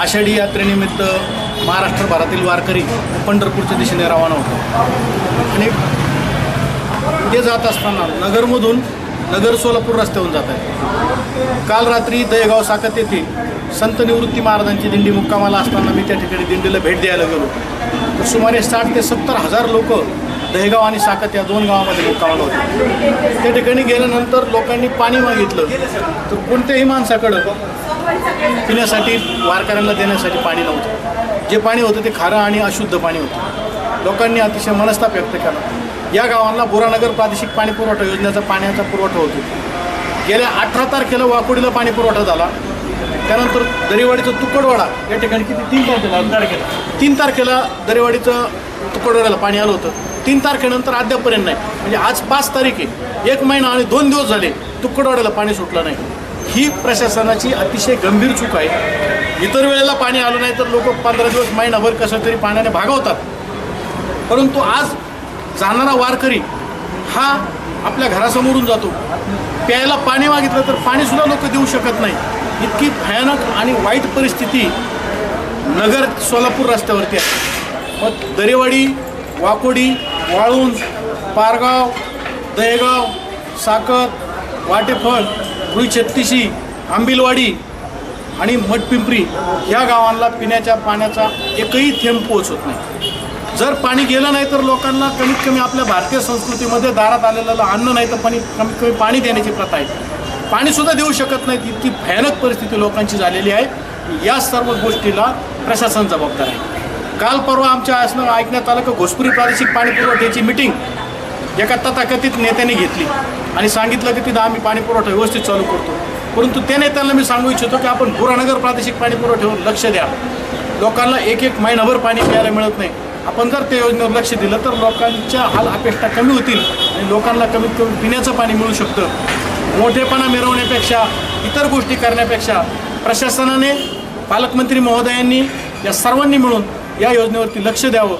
आषाढी यात्रेनिमित्त महाराष्ट्रभरातील वारकरी पंढरपूरच्या दिशेने रवाना होतो. आणि ते जात असताना नगरमधून नगर सोलापूर रस्त्यावरून जात आहे काल रात्री दयगाव साकत येथे संत निवृत्ती महाराजांची दिंडी मुक्कामाला असताना मी त्या ठिकाणी दिंडीला भेट द्यायला गेलो तर सुमारे साठ ते सत्तर हजार लोक दहेगाव आणि साकत या दोन गावामध्ये मुक्कामाला होते. त्या ठिकाणी गेल्यानंतर लोकांनी पाणी मागितलं. तर कोणत्याही माणसाकडं पिण्यासाठी वारकऱ्यांना देण्यासाठी पाणी नव्हतं. जे पाणी होतं ते खारं आणि अशुद्ध पाणी होतं. लोकांनी अतिशय मनस्ताप व्यक्त केला. या गावांना बुरानगर प्रादेशिक पाणी पुरवठा योजनेचा पाण्याचा पुरवठा होतो. गेल्या अठरा तारखेला वाकोडीला पाणी पुरवठा झाला. त्यानंतर दरेवाडीचं तुकडवाडा या ठिकाणी किती? तीन तारखेला तारखेला. तीन तारखेला दरेवाडीचं तुकडवाड्याला पाणी आलं होतं. तीन तारखेनंतर अद्यापपर्यंत नाही. म्हणजे आज पाच तारीख आहे. एक महिना आणि दोन दिवस झाले तुकडवाड्याला पाणी सुटलं नाही. ही प्रशासनाची अतिशय गंभीर चूक आहे. इतर वेळेला पाणी आलं नाही तर लोक पंधरा दिवस महिनाभर कसं तरी पाण्याने भागवतात. परंतु आज जाणारा वारकरी हा आपल्या घरासमोरून जातो. प्यायला पाणी मागितलं तर पाणीसुद्धा लोक देऊ शकत नाही. इतकी भयानक आणि वाईट परिस्थिती नगर सोलापूर रस्त्यावरती आहे. मग दरेवाडी वाकोडी वाळूंज पारगाव दहेगाव साकत वाटेफळ रुई छत्तीशी आंबिलवाडी आणि मठपिंपरी ह्या गावांना पिण्याच्या पाण्याचा एकही थेंब पोहोचत नाही. जर पाणी गेलं नाही तर लोकांना कमीत कमी आपल्या भारतीय संस्कृतीमध्ये दारात आलेलं अन्न नाही तर पाणी कमीत कमी पाणी देण्याची प्रथा आहे. पाणीसुद्धा देऊ शकत नाहीत इतकी भयानक परिस्थिती लोकांची झालेली आहे. या सर्व गोष्टीला प्रशासन जबाबदार आहे. काल परवा आमच्या असणं ऐकण्यात आलं की घोसपुरी प्रादेशिक पाणी पुरवठ्याची मिटिंग एका तथाकथित नेत्याने घेतली. आणि सांगितलं की तिथं आम्ही पाणी पुरवठा व्यवस्थित चालू करतो. परंतु त्या नेत्यांना मी सांगू इच्छितो की आपण बुरानगर प्रादेशिक पाणी पुरवठ्यावर लक्ष द्या. लोकांना एक एक महिनाभर पाणी प्यायला मिळत नाही. आपण जर त्या योजनेवर लक्ष दिलं तर लोकांच्या हाल अपेक्षा कमी होतील आणि लोकांना कमीत कमी पिण्याचं पाणी मिळू शकतं. मोठेपणा मिरवण्यापेक्षा इतर गोष्टी करण्यापेक्षा प्रशासनाने पालकमंत्री महोदयांनी या सर्वांनी मिळून या योजनेवरती लक्ष द्यावं.